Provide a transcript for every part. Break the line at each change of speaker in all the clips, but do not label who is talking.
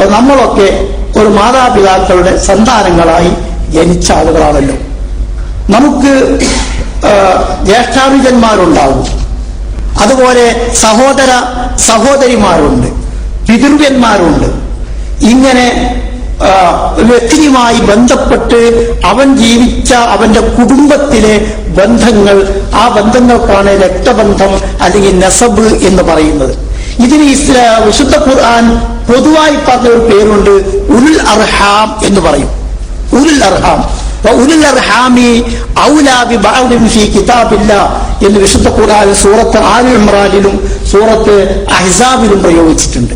അപ്പൊ നമ്മളൊക്കെ ഒരു മാതാപിതാക്കളുടെ സന്താനങ്ങളായി ജനിച്ച ആളുകളാണല്ലോ. നമുക്ക് ജ്യേഷ്ഠാനുജന്മാരുണ്ടാവും. അതുപോലെ സഹോദര സഹോദരിമാരുണ്ട് പിതൃവ്യന്മാരുണ്ട്. ഇങ്ങനെ വ്യക്തിയുമായി ബന്ധപ്പെട്ട് അവൻ ജീവിച്ച അവന്റെ കുടുംബത്തിലെ ബന്ധങ്ങൾ ആ ബന്ധങ്ങൾക്കാണ് രക്തബന്ധം അല്ലെങ്കിൽ നസബ് എന്ന് പറയുന്നത്. ഇതിന് വിശുദ്ധ ഖുർആൻ പൊതുവായി പറഞ്ഞ ഒരു പേരുണ്ട് ഉരുൾ അർഹാം എന്ന് പറയും. ഉരുൾ അർഹാം. എന്ന് വിശുദ്ധ കൂടാതെ സൂറത്ത് ആൽ ഇമ്രാനിലും സൂറത്ത് അഹ്സാബിലും പ്രയോഗിച്ചിട്ടുണ്ട്.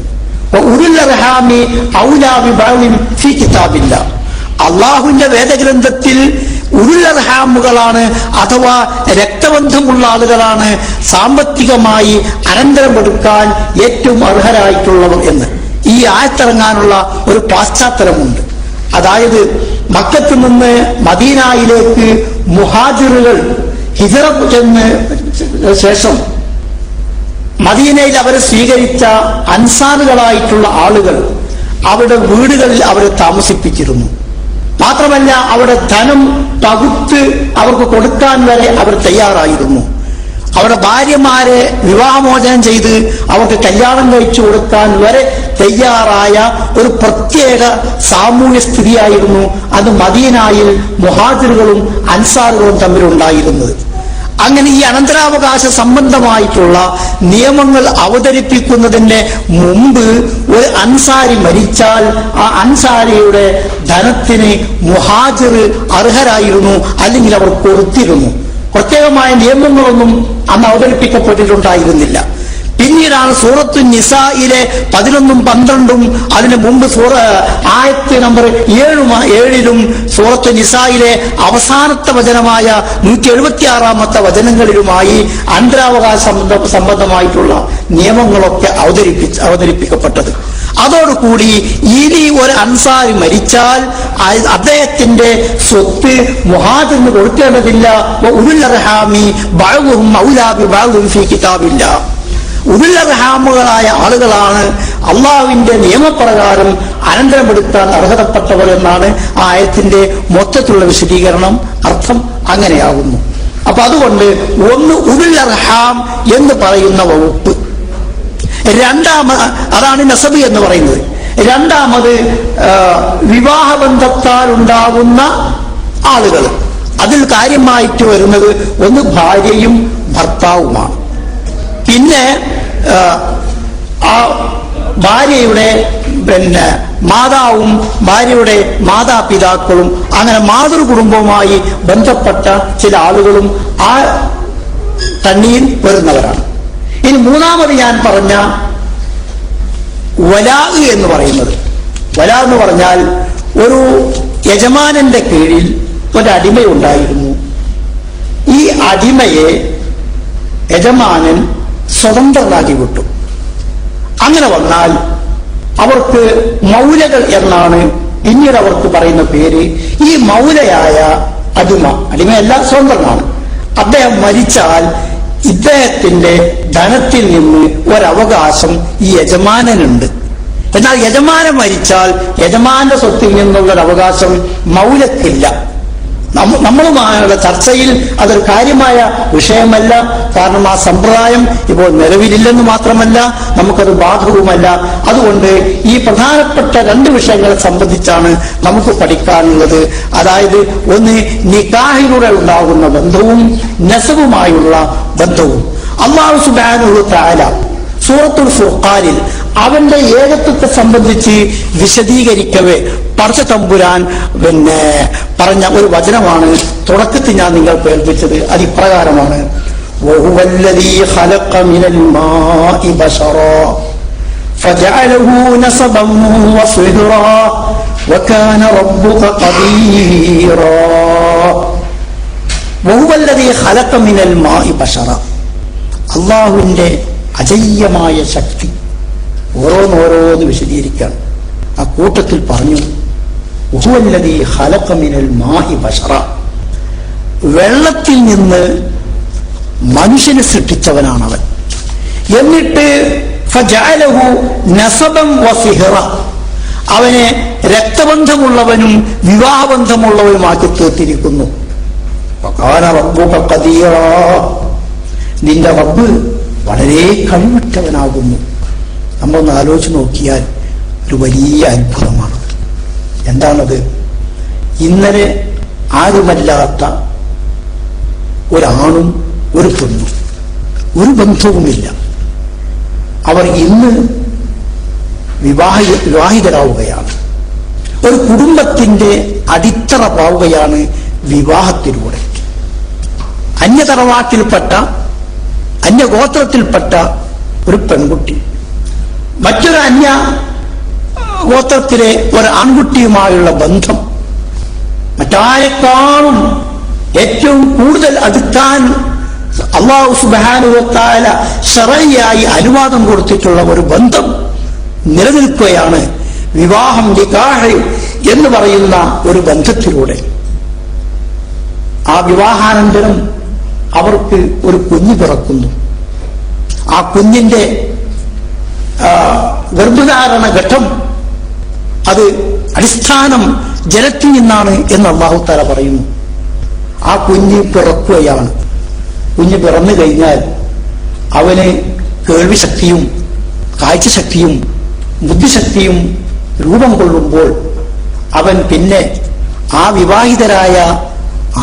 അള്ളാഹുവിന്റെ വേദഗ്രന്ഥത്തിൽ ഉരുളർഹാമുകളാണ് അഥവാ രക്തബന്ധമുള്ള ആളുകളാണ് സാമ്പത്തികമായി അനന്തരം കൊടുക്കാൻ ഏറ്റവും അർഹരായിട്ടുള്ളവർ എന്ന്. ഈ ആയത്തിറങ്ങാനുള്ള ഒരു പാശ്ചാത്തലമുണ്ട്. അതായത് മക്കത്ത് നിന്ന് മദീനായിലേക്ക് മുഹാജിറുകൾ ഹിജറ ചെന്ന് ശേഷം മദീനയിൽ അവരെ സ്വീകരിച്ച അൻസാറുകളായിട്ടുള്ള ആളുകൾ അവരുടെ വീടുകളിൽ അവരെ താമസിപ്പിച്ചിരുന്നു. മാത്രമല്ല അവരുടെ ധനം പകുത്ത് അവർക്ക് കൊടുക്കാൻ വരെ അവർ തയ്യാറായിരുന്നു. അവരുടെ ഭാര്യമാരെ വിവാഹമോചനം ചെയ്ത് അവർക്ക് കല്യാണം കഴിച്ചു കൊടുക്കാൻ വരെ തയ്യാറായ ഒരു പ്രത്യേക സാമൂഹ്യ സ്ഥിതിയായിരുന്നു അത് മദീനായിൽ മുഹാജിറുകളും അൻസാറുകളും തമ്മിലുണ്ടായിരുന്നത്. അങ്ങനെ ഈ അനന്തരാവകാശ സംബന്ധമായിട്ടുള്ള നിയമങ്ങൾ അവതരിപ്പിക്കുന്നതിന് മുമ്പ് ഒരു അൻസാരി മരിച്ചാൽ ആ അൻസാരിയുടെ ധനത്തിന് മുഹാജിർ അർഹരായിരുന്നു അല്ലെങ്കിൽ അവർ കൊടുത്തിരുന്നു. പ്രത്യേകമായ നിയമങ്ങളൊന്നും അന്ന് അവതരിപ്പിക്കപ്പെട്ടിട്ടുണ്ടായിരുന്നില്ല. പിന്നീടാണ് സൂറത്തു നിസായിലെ പതിനൊന്നും പന്ത്രണ്ടും അതിനു മുമ്പ് സൂറ ആയത്ത് നമ്പർ ഏഴും ഏഴിലും സൂറത്തു നിസായിലെ അവസാനത്തെ വചനമായ നൂറ്റി എഴുപത്തി ആറാമത്തെ വചനങ്ങളിലുമായി അന്തരാവകാശ സംബന്ധ- സംബന്ധമായിട്ടുള്ള നിയമങ്ങളൊക്കെ അവതരിപ്പിച്ച് അവതരിപ്പിക്കപ്പെട്ടത്. അതോടുകൂടി ഇനി ഒരു അൻസാരി മരിച്ചാൽ അദ്ദേഹത്തിന്റെ സ്വത്ത് മുഹാദിന് കൊടുക്കേണ്ടതില്ല. ഉരുലർഹാമി ബഴവും ഔലാബി ബഴവും ഫി കിതാബില്ല. ഉരുലർഹാമുകളായ ആളുകളാണ് അള്ളാഹുവിന്റെ നിയമപ്രകാരം അനന്തരമെടുക്കാൻ അർഹതപ്പെട്ടവർ എന്നാണ് ആ ആയത്തിന്റെ മൊത്തത്തിലുള്ള വിശദീകരണം. അർത്ഥം അങ്ങനെയാകുന്നു. അപ്പൊ അതുകൊണ്ട് ഒന്ന് ഉരുലർഹാം എന്ന് പറയുന്ന വകുപ്പ്. രണ്ടാമത് അതാണ് നസബ് എന്ന് പറയുന്നത്. രണ്ടാമത് വിവാഹബന്ധത്താൽ ഉണ്ടാകുന്ന ആളുകൾ അതിൽ കാര്യമായിട്ട് വരുന്നത് ഒന്ന് ഭാര്യയും ഭർത്താവുമാണ്. പിന്നെ ആ ഭാര്യയുടെ പിന്നെ മാതാവും ഭാര്യയുടെ മാതാപിതാക്കളും അങ്ങനെ മാതൃകുടുംബവുമായി ബന്ധപ്പെട്ട ചില ആളുകളും ആ തണ്ണിയിൽ വരുന്നവരാണ്. ഇനി മൂന്നാമത് ഞാൻ പറഞ്ഞ വലാ എന്ന് പറയുന്നത്. വലാ എന്ന് പറഞ്ഞാൽ ഒരു യജമാനന്റെ കീഴിൽ ഒരു അടിമയുണ്ടായിരുന്നു ഈ അടിമയെ യജമാനൻ സ്വതന്ത്രനാക്കി വിട്ടു. അങ്ങനെ വന്നാൽ അവർക്ക് മൗലകൾ എന്നാണ് പിന്നീട് അവർക്ക് പറയുന്ന പേര്. ഈ മൗലയായ അടിമ അടിമയല്ല സ്വതന്ത്രനാണ്. അദ്ദേഹം മരിച്ചാൽ ഇദ്ദേഹത്തിന്റെ ധനത്തിൽ നിന്ന് ഒരവകാശം ഈ യജമാനനുണ്ട്. എന്നാൽ യജമാനൻ മരിച്ചാൽ യജമാന്റെ സ്വത്തിൽ നിന്നുള്ളൊരവകാശം മൗലത്തില്ല. നമ്മളുമായുള്ള ചർച്ചയിൽ അതൊരു കാര്യമായ വിഷയമല്ല. കാരണം ആ സമ്പ്രദായം ഇപ്പോൾ നിലവിലില്ലെന്ന് മാത്രമല്ല നമുക്കത് ബാധകവുമല്ല. അതുകൊണ്ട് ഈ പ്രധാനപ്പെട്ട രണ്ട് വിഷയങ്ങളെ സംബന്ധിച്ചാണ് നമുക്ക് പഠിക്കാനുള്ളത്. അതായത് ഒന്ന് നിക്കാഹിലൂടെ ഉണ്ടാകുന്ന ബന്ധവും നെസവുമായുള്ള ബന്ധവും. അള്ളാഹു സുബാനുള്ള താല സൂറത്തുൽ ഫുർഖാനിൽ അവന്റെ ഏകത്വത്തെ സംബന്ധിച്ച് വിശദീകരിക്കവേ പടച്ച തമ്പുരാൻ പിന്നെ പറഞ്ഞ ഒരു വചനമാണ് തുടക്കത്തിൽ ഞാൻ നിങ്ങൾ കേൾപ്പിച്ചത്. അത് ഇപ്രകാരമാണ്. അള്ളാഹുവിന്റെ അജയ്യമായ ശക്തി ഓരോന്നോരോന്ന് വിശദീകരിക്കാൻ ആ കൂട്ടത്തിൽ പറഞ്ഞു വെള്ളത്തിൽ നിന്ന് മനുഷ്യനെ സൃഷ്ടിച്ചവനാണ് അവൻ എന്നിട്ട് അവനെ രക്തബന്ധമുള്ളവനും വിവാഹബന്ധമുള്ളവനുമാക്കി തീർത്തിരിക്കുന്നു. നിന്റെ റബ്ബ് വളരെ കഴിവുറ്റവനാകുന്നു. നമ്മളൊന്ന് ആലോചിച്ച് നോക്കിയാൽ ഒരു വലിയ അത്ഭുതമാണ്. എന്താണത്? ഇന്നലെ ആരുമല്ലാത്ത ഒരാണും ഒരു പെണ്ണും ഒരു ബന്ധവുമില്ല. അവർ ഇന്ന് വിവാഹ വിവാഹിതരാവുകയാണ്. ഒരു കുടുംബത്തിന്റെ അടിത്തറ പാവുകയാണ് വിവാഹത്തിലൂടെ. അന്യതറവാട്ടിൽപ്പെട്ട അന്യഗോത്രത്തിൽപ്പെട്ട ഒരു പെൺകുട്ടി. മറ്റൊരു അന്യ ഗോത്രത്തിലെ ഒരു ആൺകുട്ടിയുമായുള്ള ബന്ധം മറ്റാരെക്കാളും ഏറ്റവും കൂടുതൽ അടുക്കാൻ അള്ളാഹു സുബാനുവത്താല ഷറയായി അനുവാദം കൊടുത്തിട്ടുള്ള ഒരു ബന്ധം നിലനിൽക്കുകയാണ് വിവാഹം നിക്കാഹ് എന്ന് പറയുന്ന ഒരു ബന്ധത്തിലൂടെ. ആ വിവാഹാനന്തരം അവർക്ക് ഒരു കുഞ്ഞ് പിറക്കുന്നു. ആ കുഞ്ഞിന്റെ ഗർഭധാരണ ഘട്ടം അത് അടിസ്ഥാനം ജലത്തിൽ നിന്നാണ് എന്ന് അള്ളാഹു താല പറയുന്നു. ആ കുഞ്ഞ് പിറക്കുകയാണ്. കുഞ്ഞ് പിറന്നു കഴിഞ്ഞാൽ അവന് കേൾവിശക്തിയും കാഴ്ചശക്തിയും ബുദ്ധിശക്തിയും രൂപം കൊള്ളുമ്പോൾ അവൻ പിന്നെ ആ വിവാഹിതരായ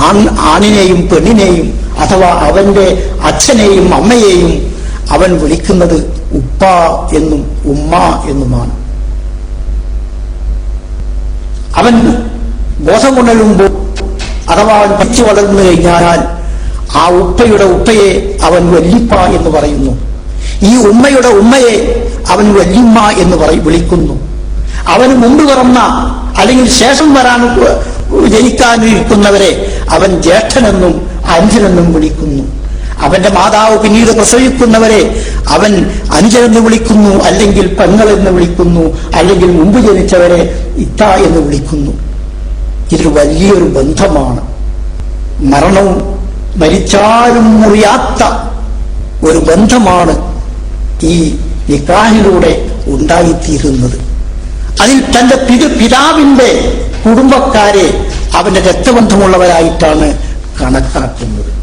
ആൺ ആണിനെയും പെണ്ണിനെയും അഥവാ അവന്റെ അച്ഛനെയും അമ്മയെയും അവൻ വിളിക്കുന്നത് ഉപ്പ എന്നും ഉമ്മ എന്നുമാണ്. അവൻ ബോധം കൊണ്ടുവരുമ്പോൾ അഥവാ അവൻ പഠിച്ചു വളർന്നു കഴിഞ്ഞാൽ ആ ഉപ്പയുടെ ഉപ്പയെ അവൻ വല്ലിപ്പ എന്ന് പറയുന്നു. ഈ ഉമ്മയുടെ ഉമ്മയെ അവൻ വല്യമ്മ എന്ന് പറ വിളിക്കുന്നു. അവന് മുമ്പ് പിറന്ന അല്ലെങ്കിൽ ശേഷം വരാൻ ജനിക്കാനിരിക്കുന്നവരെ അവൻ ജ്യേഷ്ഠനെന്നും അഞ്ചനെന്നും വിളിക്കുന്നു. അവന്റെ മാതാവ് പിന്നീട് പ്രസവിക്കുന്നവരെ അവൻ അനുജനെന്ന് വിളിക്കുന്നു അല്ലെങ്കിൽ പെങ്ങളെന്ന് വിളിക്കുന്നു അല്ലെങ്കിൽ മുമ്പ് ജനിച്ചവരെ ഇത്ത എന്ന് വിളിക്കുന്നു. ഇതൊരു വലിയൊരു ബന്ധമാണ്. മരണവും മരിച്ചാലും മുറിയാത്ത ഒരു ബന്ധമാണ് ഈ നിക്കാഹിലൂടെ ഉണ്ടായിത്തീരുന്നത്. അതിൽ തന്റെ പിത പിതാവിന്റെ കുടുംബക്കാരെ അവന്റെ രക്തബന്ധമുള്ളവരായിട്ടാണ് കണക്കാക്കുന്നത്.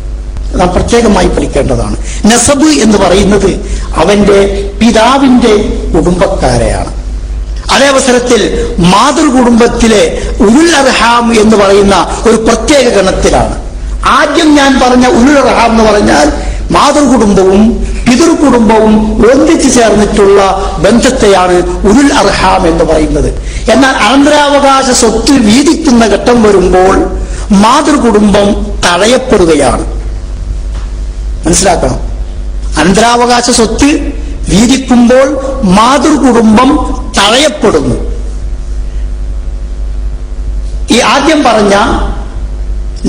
നാം പ്രത്യേകമായി പഠിക്കേണ്ടതാണ്. നസബ് എന്ന് പറയുന്നത് അവന്റെ പിതാവിന്റെ കുടുംബക്കാരെയാണ്. അതേ അവസരത്തിൽ മാതൃകുടുംബത്തിലെ ഉരുൾ അർഹാം എന്ന് പറയുന്ന ഒരു പ്രത്യേക ഗണത്തിലാണ്. ആദ്യം ഞാൻ പറഞ്ഞ ഉരുൾ അർഹാം എന്ന് പറഞ്ഞാൽ മാതൃകുടുംബവും പിതൃകുടുംബവും ഒന്നിച്ചു ചേർന്നിട്ടുള്ള ബന്ധത്തെയാണ് ഉരുൾ അർഹാം എന്ന് പറയുന്നത്. എന്നാൽ അനന്തരാവകാശ സ്വത്ത് വീതിക്കുന്ന ഘട്ടം വരുമ്പോൾ മാതൃകുടുംബം തടയപ്പെടുകയാണ്. മനസ്സിലാക്കണം. അനന്തരാവകാശ സ്വത്ത് വീതിക്കുമ്പോൾ മാതൃകുടുംബം തഴയപ്പെടുന്നു. ഈ ആദ്യം പറഞ്ഞ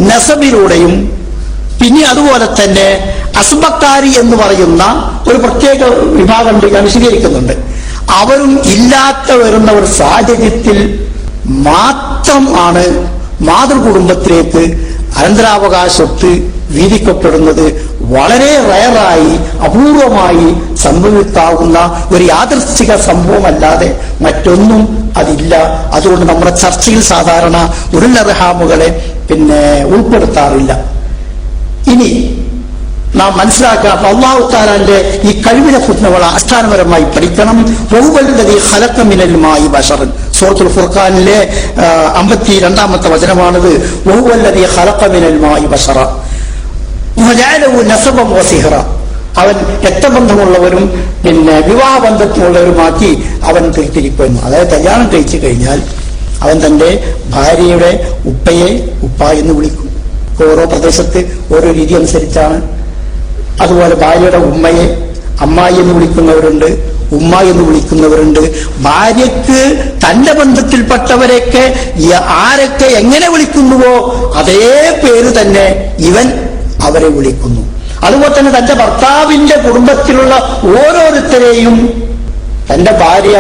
നസബിലൂടെയും പിന്നെ അതുപോലെ തന്നെ അസ്ബക്കാരി എന്ന് പറയുന്ന ഒരു പ്രത്യേക വിഭാഗം ഞാൻ വിശദീകരിക്കുന്നുണ്ട്. അവരും ഇല്ലാത്ത വരുന്ന ഒരു സാഹചര്യത്തിൽ മാത്രം ആണ് മാതൃകുടുംബത്തിലേക്ക് അനന്തരാവകാശത്ത് വീതിക്കപ്പെടുന്നത് വളരെ റയറായി അപൂർവമായി സംഭവിക്കാവുന്ന ഒരു യാദൃശ്ചിക സംഭവമല്ലാതെ മറ്റൊന്നും അതില്ല. അതുകൊണ്ട് നമ്മുടെ ചർച്ചയിൽ സാധാരണ ഉരുളറഹാമുകളെ പിന്നെ ഉൾപ്പെടുത്താറില്ല. ഇനി നാം മനസ്സിലാക്കുക അപ്പൊ അള്ളാഹു താലാന്റെ ഈ കഴിവിനെ കുറിച്ച് അടിസ്ഥാനപരമായി പഠിക്കണം. ബഹുവല്ലതി ഹലക്കമിനലുമായി ബഷറൻ. സൂറത്തുൽ ഫുർഖാനിലെ അമ്പത്തി രണ്ടാമത്തെ വചനമാണിത്. ബഹുവല്ലതി ഹലക്കമിനലുമായി ബഷറ. നസബൻ വസിഹറ അവൻ രക്തബന്ധമുള്ളവരും പിന്നെ വിവാഹബന്ധത്തിലുള്ളവരുമാക്കി അവൻ തിരിച്ചിരിക്കുന്നു അതായത് കല്യാണം കഴിച്ചു കഴിഞ്ഞാൽ അവൻ തന്റെ ഭാര്യയുടെ ഉപ്പയെ ഉപ്പ എന്ന് വിളിക്കും. ഓരോ പ്രദേശത്ത് ഓരോ രീതി അനുസരിച്ചാണ്. അതുപോലെ ഭാര്യയുടെ ഉമ്മയെ അമ്മായി എന്ന് വിളിക്കുന്നവരുണ്ട് ഉമ്മ എന്ന് വിളിക്കുന്നവരുണ്ട്. ഭാര്യക്ക് തന്റെ ബന്ധത്തിൽപ്പെട്ടവരെയൊക്കെ ആരൊക്കെ എങ്ങനെ വിളിക്കുന്നുവോ അതേ പേര് തന്നെ ഇവൻ അവരെ വിളിക്കുന്നു. അതുപോലെ തന്നെ തന്റെ ഭർത്താവിന്റെ കുടുംബത്തിലുള്ള ഓരോരുത്തരെയും തന്റെ ഭാര്യ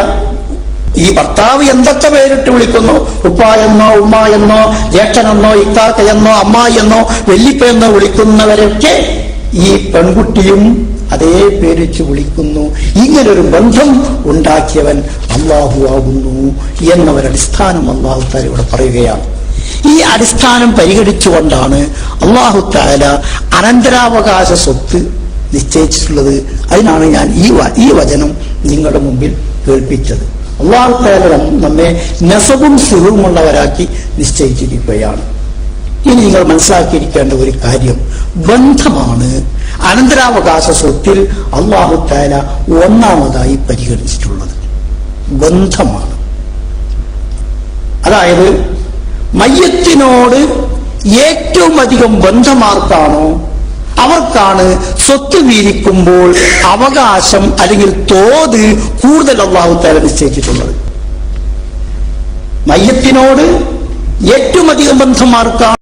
ഈ ഭർത്താവ് എന്തൊക്കെ പേരിട്ട് വിളിക്കുന്നു? ഉപ്പ എന്നോ ഉമ്മ എന്നോ ജ്യേഷ്ഠനെന്നോ ഇക്കാക്ക എന്നോ അമ്മായി എന്നോ വെല്ലിപ്പ എന്നോ വിളിക്കുന്നവരൊക്കെ ഈ പെൺകുട്ടിയും അതേ പേരിച്ച് വിളിക്കുന്നു. ഇങ്ങനൊരു ബന്ധം ഉണ്ടാക്കിയവൻ അള്ളാഹു ആകുന്നു എന്നൊരടിസ്ഥാനം അള്ളാഹു ഇവിടെ പറയുകയാണ്. ഈ അടിസ്ഥാനം പരിഗണിച്ചുകൊണ്ടാണ് അള്ളാഹു താല അനന്തരാവകാശ സ്വത്ത് നിശ്ചയിച്ചിട്ടുള്ളത്. അതിനാണ് ഞാൻ ഈ ഈ വചനം നിങ്ങളുടെ മുമ്പിൽ കേൾപ്പിച്ചത്. അള്ളാഹു താല നമ്മെ നെസവും സുഖവുമുള്ളവരാക്കി നിശ്ചയിച്ചിരിക്കുകയാണ്. ഇനി നിങ്ങൾ മനസ്സിലാക്കിയിരിക്കേണ്ട ഒരു കാര്യം. ബന്ധമാണ് അനന്തരാവകാശ സ്വത്തിൽ അള്ളാഹു താല ഒന്നാമതായി പരിഗണിച്ചിട്ടുള്ളത്. ബന്ധമാണ്. അതായത് മയ്യത്തിനോട് ഏറ്റവും അധികം ബന്ധമാർക്കാണോ? അവർക്കാണ് സ്വത്ത് വീരിക്കുമ്പോൾ അവകാശം അല്ലെങ്കിൽ തോത് കൂടുതൽ അള്ളാഹു താല നിശ്ചയിച്ചിട്ടുള്ളത്. മയ്യത്തിനോട് ഏറ്റവും അധികം ബന്ധമാർക്കാണ്